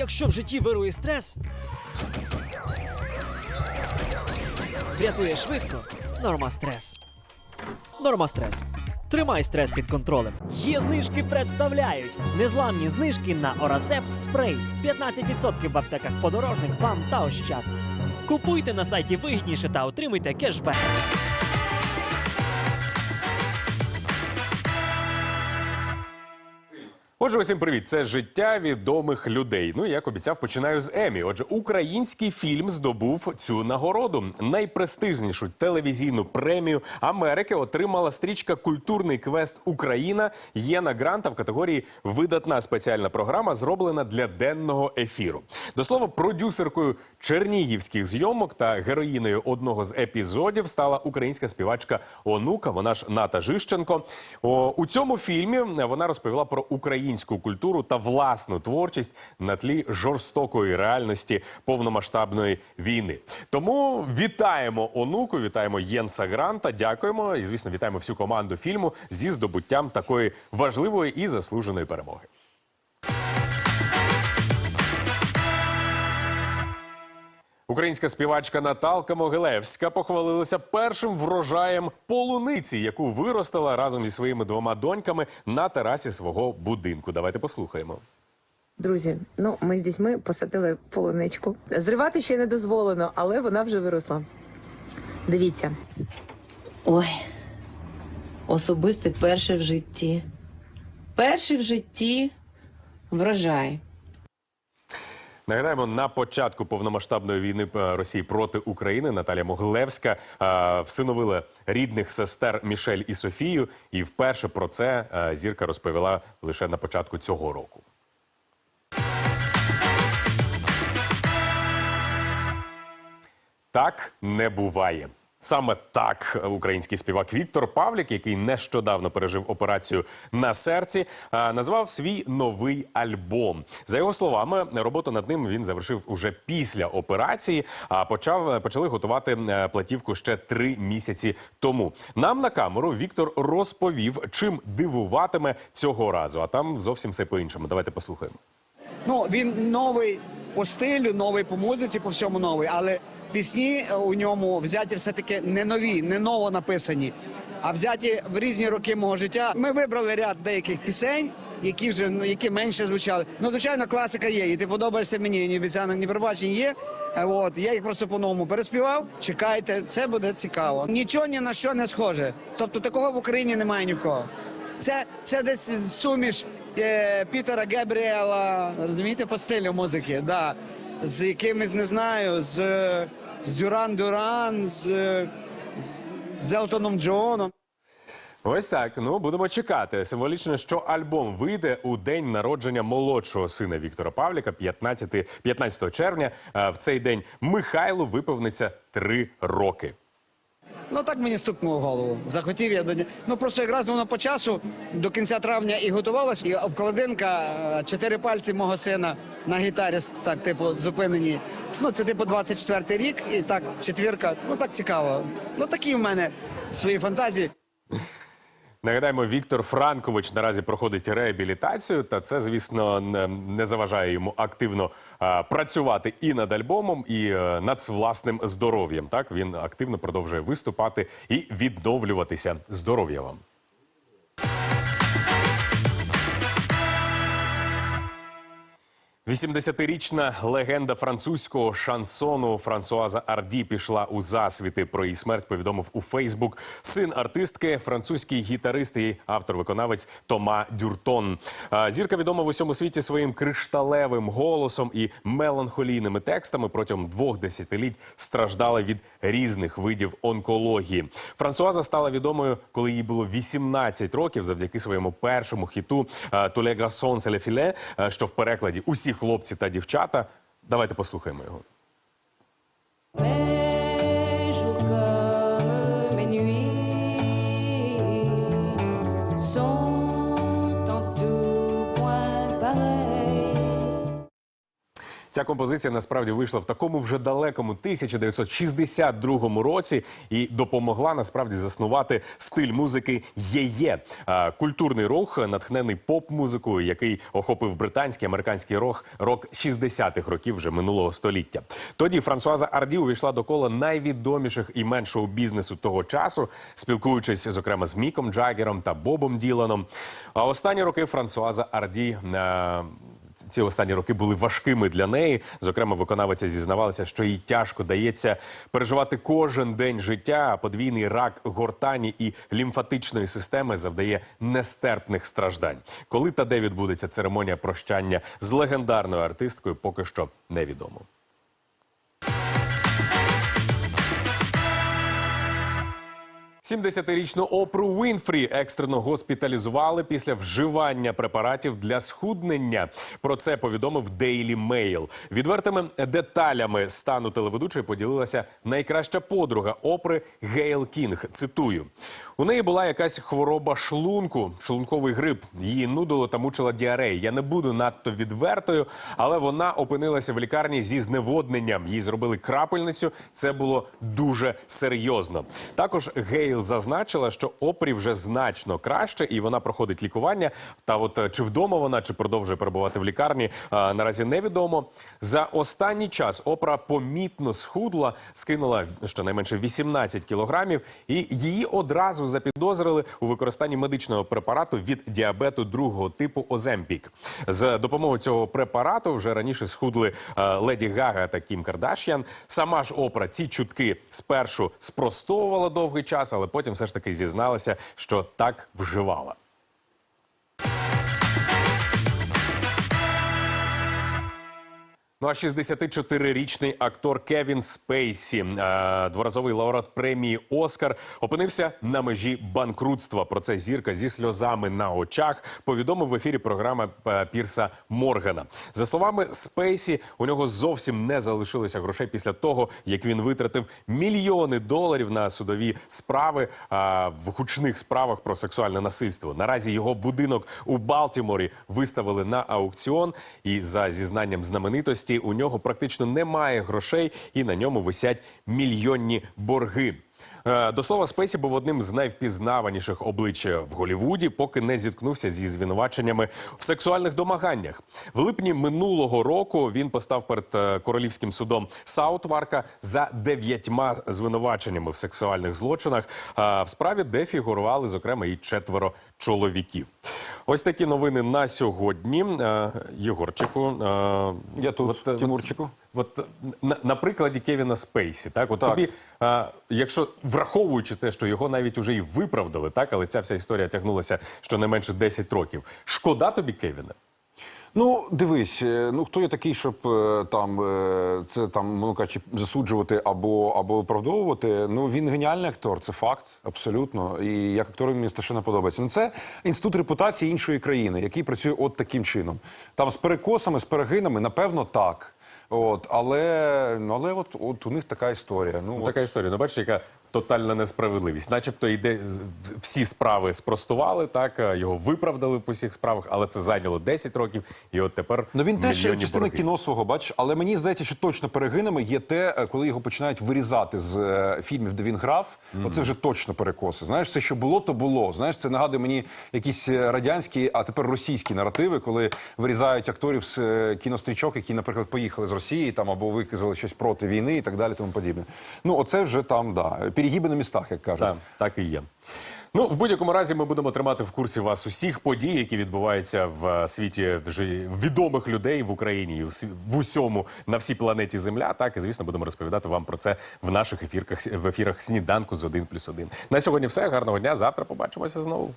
Якщо в житті вирує стрес, врятує швидко. Норма стрес. Норма стрес. Тримай стрес під контролем. Є знижки представляють незламні знижки на Орасепт спрей. 15% в аптеках подорожник, бам та ощад. Купуйте на сайті вигідніше та отримуйте кешбек. Отже, усім привіт. Це життя відомих людей. Ну, як обіцяв, починаю з Емі. Отже, український фільм здобув цю нагороду. Найпрестижнішу телевізійну премію Америки отримала стрічка Культурний квест Україна. Єна Гранта в категорії Видатна спеціальна програма, зроблена для денного ефіру. До слова, продюсеркою чернігівських зйомок та героїною одного з епізодів стала українська співачка Онука. Вона ж Ната Жищенко. О, у цьому фільмі вона розповіла про українську культуру та власну творчість на тлі жорстокої реальності повномасштабної війни. Тому вітаємо онуку, вітаємо Єнса Гранта. Дякуємо і звісно вітаємо всю команду фільму зі здобуттям такої важливої і заслуженої перемоги. Українська співачка Наталка Могилевська похвалилася першим врожаєм полуниці, яку виростила разом зі своїми двома доньками на терасі свого будинку. Давайте послухаємо. Друзі, ну ми з дітьми посадили полуничку. Зривати ще не дозволено, але вона вже виросла. Дивіться. Ой, особистий перший в житті. Перший в житті врожай. Нагадаємо, на початку повномасштабної війни е, Росії проти України Наталія Могилевська е, всиновила рідних сестер Мішель і Софію. І вперше про це е, зірка розповіла лише на початку цього року. Так не буває. Саме так український співак Віктор Павлік, який нещодавно пережив операцію на серці, назвав свій новий альбом. За його словами, роботу над ним він завершив уже після операції, а почав почали готувати е, платівку ще три місяці тому. Нам на камеру Віктор розповів, чим дивуватиме цього разу. А там зовсім все по-іншому. Давайте послухаємо. Ну, він новий по стилю, новий по музиці, по всьому новий, але пісні е, у ньому взяті все-таки не нові, не ново написані, а взяті в різні роки мого життя. Ми вибрали ряд деяких пісень. Які вже ну які менше звучали. Ну звичайно, класика є. І ти подобаєшся мені. Ні обіцянок, ні пробачень є. Е, От я їх просто по-новому переспівав. Чекайте, це буде цікаво. Нічого ні на що не схоже. Тобто такого в Україні немає ні в кого. Це, це десь суміш Пітера Гебріела, розумієте, по стилю музики, да. з якимись, не знаю, з, з Дюран Дюран, з, з, з Елтоном Джоном. Ось так. Ну будемо чекати. Символічно, що альбом вийде у день народження молодшого сина Віктора Павліка, 15, 15 червня. Е, В цей день Михайлу виповниться три роки. Ну так мені стукнуло в голову. Захотів я до нього. Ну просто якраз воно по часу до кінця травня і готувалось. І обкладинка, е, чотири пальці мого сина на гітарі, так, типу, зупинені. Ну, це типу 24-й рік, і так, четвірка. Ну так цікаво. Ну такі в мене свої фантазії. Нагадаємо, Віктор Франкович наразі проходить реабілітацію, та це, звісно, не- заважає йому активно працювати і над альбомом, і е, над власним здоров'ям. Так він активно продовжує виступати і відновлюватися. Здоров'я вам. – 80-річна легенда французького шансону Франсуаза Арді пішла у засвіти. Про її смерть повідомив у Фейсбук син артистки, французький гітарист і автор-виконавець Тома Дюртон. Зірка відома в усьому світі своїм кришталевим голосом і меланхолійними текстами. Протягом двох десятиліть страждала від різних видів онкології. Франсуаза стала відомою, коли їй було 18 років, завдяки своєму першому хіту «Tous les garçons, c'est les filets», е, що в перекладі усі хлопці та дівчата. Давайте послухаємо його. Ця композиція насправді вийшла в такому вже далекому 1962 році і допомогла насправді заснувати стиль музики «Є-є». Культурний рух, натхнений поп-музикою, який охопив британський американський рок, рок 60-х років вже минулого століття. Тоді Франсуаза Арді увійшла до кола найвідоміших імен шоу-бізнесу того часу, спілкуючись зокрема з Міком Джаггером та Бобом Діланом. А останні роки Франсуаза Арді. е, ці останні роки були важкими для неї. Зокрема, виконавиця зізнавалася, що їй тяжко дається переживати кожен день життя. Подвійний рак гортані і лімфатичної системи завдає нестерпних страждань. Коли та де відбудеться церемонія прощання з легендарною артисткою, поки що невідомо. – 70-річну Опру Уінфрі екстрено госпіталізували після вживання препаратів для схуднення. Про це повідомив Daily Mail. Відвертими деталями стану телеведучої поділилася найкраща подруга Опри Гейл Кінг. Цитую: у неї була якась хвороба шлунку, шлунковий грип. Її нудило та мучила діарея. Я не буду надто відвертою, але вона опинилася в лікарні зі зневодненням. Їй зробили крапельницю. Це було дуже серйозно. Також Гейл зазначила, що Опрі вже значно краще, і вона проходить лікування. Та от е, чи вдома вона, чи продовжує перебувати в лікарні, е, наразі невідомо. За останній час Опра помітно схудла, скинула щонайменше 18 кілограмів, і її одразу запідозрили у використанні медичного препарату від діабету другого типу Оземпік. За допомогою цього препарату вже раніше схудли е, Леді Гага та Кім Кардаш'ян. Сама ж Опра ці чутки спершу спростовувала довгий час, але потім все ж таки зізналася, що так вживала. Ну а 64-річний актор Кевін Спейсі, е, дворазовий лауреат премії Оскар, опинився на межі банкрутства. Про це зірка зі сльозами на очах повідомив в ефірі програми е, Пірса Моргана. За словами Спейсі, у нього зовсім не залишилося грошей після того, як він витратив мільйони доларів на судові справи в гучних справах про сексуальне насильство. Наразі його будинок у Балтіморі виставили на аукціон, і за зізнанням знаменитості у нього практично немає грошей, і на ньому висять мільйонні борги. Е, До слова, Спейсі був одним з найвпізнаваніших облич в Голівуді, поки не зіткнувся зі звинуваченнями в сексуальних домаганнях. В липні минулого року він постав перед е, королівським судом Саутварка за дев'ятьма звинуваченнями в сексуальних злочинах, в справі, де фігурували зокрема і четверо чоловіків. Ось такі новини на сьогодні. Е, Єгорчику, е, Я тут, от, е, Тимурчику. От от на, на прикладі Кевіна Спейсі, так от Так. тобі, а, якщо враховуючи те, що його навіть уже і виправдали, так але ця вся історія тягнулася щонайменше 10 років. Шкода тобі Кевіна? Ну, дивись, е, ну хто я такий, щоб е, там е, це там, ну кажучи, засуджувати або або виправдовувати. Ну він геніальний актор, це факт, абсолютно. І як актор мені страшенно подобається. Ну це інститут репутації іншої країни, який працює от таким чином. Там з перекосами, з перегинами, напевно, так. От, але ну але от, от у них така історія. Ну Ну, от. така історія. Ну, бачиш, яка тотальна несправедливість. Начебто йде всі справи спростували, так його виправдали по всіх справах, але це зайняло 10 років, і от тепер Ну він теж частина борги. кіно свого, бачиш, але мені здається, що точно перегинами є те, е, коли його починають вирізати з е, фільмів, де він грав. Оце вже точно перекоси. Знаєш, все, що було, то було. Знаєш, це нагадує мені якісь е, радянські, а тепер російські наративи, коли вирізають акторів з е, кінострічок, які, наприклад, поїхали з Росії там або виказали щось проти війни і так далі, тому подібне. Ну, оце вже там, да, перегіби на містах, як кажуть. Так, так і є. Ну, в будь-якому разі, ми будемо тримати в курсі вас усіх подій, які відбуваються в е, світі вже відомих людей в Україні в усьому на всій планеті Земля. Так і звісно, будемо розповідати вам про це в наших ефірках в ефірах сніданку з 1+,1. На сьогодні все. Гарного дня. Завтра побачимося знову.